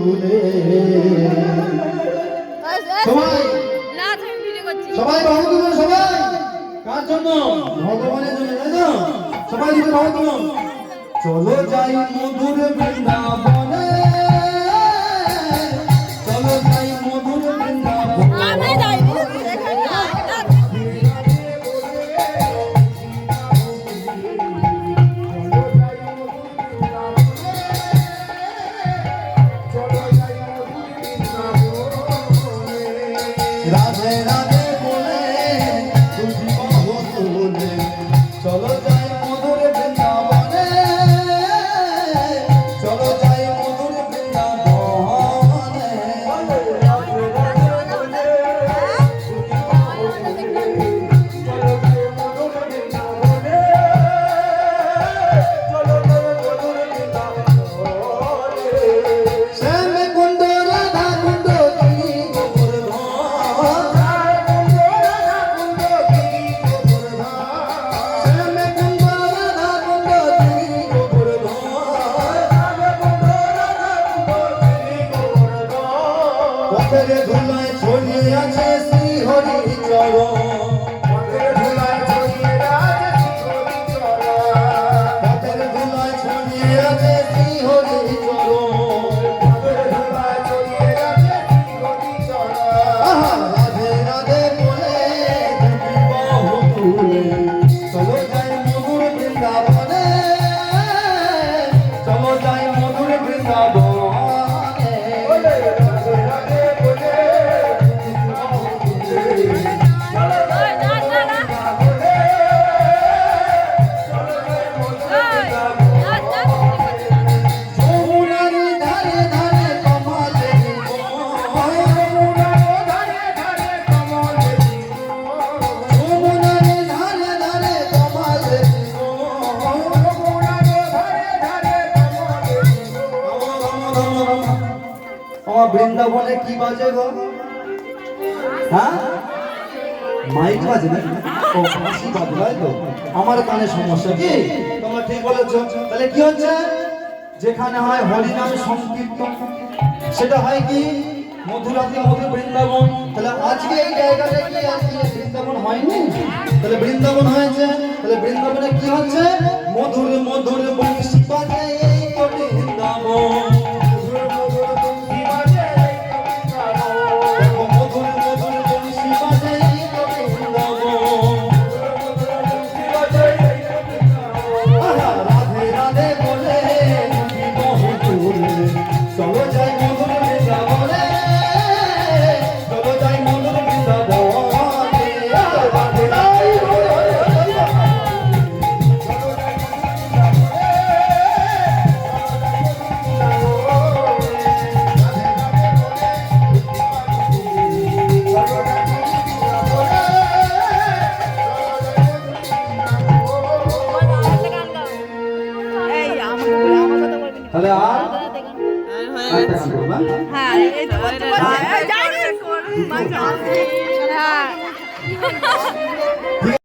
তুলে সবাই। সবাই বাহু তুলো সবাই। কার জন্য? ভগবানের জন্য তাই তো? সবাই দিকে বাহু তুলো চলো যাই মধুর বৃন্দাবনে। Radhe Radhe ধুলায় ছড়িয়ে আছে শ্রী হরি চরণ। বৃন্দাবনে কি বাজে গো? হ্যাঁ? মাইক বাজে না ও বাঁশি বাজে তো? আমার কানে সমস্যা কি? তোমরা ঠিক বলেছ। তাহলে কি হচ্ছে? যেখানে হয় হরিনাম সংকীর্তন। সেটা হয় কি? মধুরাতি মধু বৃন্দাবন। তাহলে আজকে এই জায়গাটা কি? আজকে বৃন্দাবন হয়নি? তাহলে বৃন্দাবন হয়েছে। তাহলে বৃন্দাবনে কি হচ্ছে? মধুর মধুর বংশী বাজে এই তো হ্যাঁ? হ্যাঁ রে। হ্যাঁ